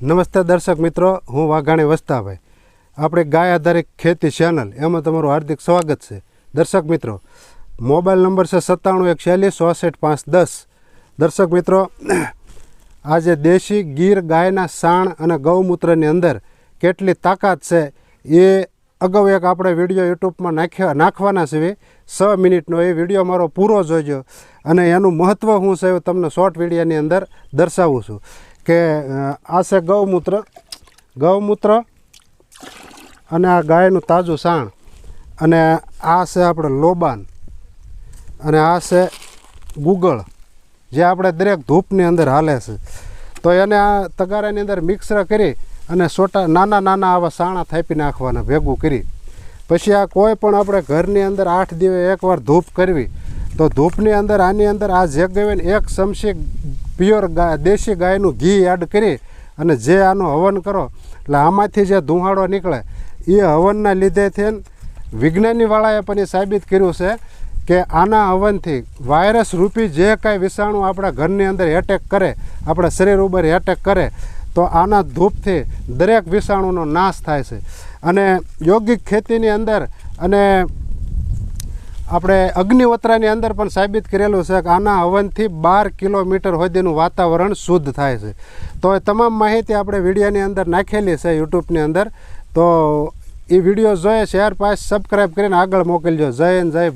નમસ્તે દર્શક મિત્રો, હું વાઘાણી વસ્તાભાઈ. આપણે ગાય આધારિત ખેતી ચેનલ એમાં તમારું હાર્દિક સ્વાગત છે. દર્શક મિત્રો, મોબાઈલ નંબર છે સત્તાણું એક ચાલીસ ચોસઠ પાંચ દસ. દર્શક મિત્રો, આજે દેશી ગીર ગાયના સાણ અને ગૌમૂત્રની અંદર કેટલી તાકાત છે એ અગાઉ એક આપણે વીડિયો યુટ્યુબમાં નાખ્યા, નાખવાના સિવાય છ મિનિટનો એ વીડિયો મારો પૂરો જોજો અને એનું મહત્ત્વ હું છે તમને શોર્ટ વિડીયોની અંદર દર્શાવું છું. કે આ છે ગૌમૂત્ર ગૌમૂત્ર અને આ ગાયનું તાજું સાણ અને આ છે આપણે લોબાન અને આ છે ગુગળ, જે આપણે દરેક ધૂપની અંદર હાલે છે. તો એને આ તગારાની અંદર મિક્સર કરી અને સોટા, નાના નાના આવા સાણા થાપી નાખવાના, ભેગું કરી. પછી આ કોઈ પણ આપણે ઘરની અંદર આઠ દિવસે એકવાર ધૂપ કરવી, તો ધૂપની અંદર આની અંદર આ જે ગવે એક ચમચી પ્યોર ગાય, દેશી ગાયનું ઘી એડ કરી અને જે આનું હવન કરો, એટલે આમાંથી જે ધુમાડો નીકળે, એ હવનના લીધે થઈને વિજ્ઞાનીવાળાએ પણ એ સાબિત કર્યું છે કે આના હવનથી વાયરસ રૂપી જે કાંઈ વિષાણુ આપણા ઘરની અંદર એટેક કરે, આપણા શરીર ઉપર એટેક કરે, તો આના ધૂપથી દરેક વિષાણુનો નાશ થાય છે. અને યોગિક ખેતીની અંદર અને આપણે અગ્નિવત્રાની અંદર પણ સાબિત કરેલું છે કે આના હવનથી બાર કિલોમીટર સુધીનું વાતાવરણ શુદ્ધ થાય છે. તો એ તમામ માહિતી આપણે વિડીયોની અંદર નાખેલી છે, યુટ્યુબની અંદર. તો એ વીડિયો જોઈએ શેર, પાસ સબસ્ક્રાઈબ કરીને આગળ મોકલજો. જય હિન્દ, જય.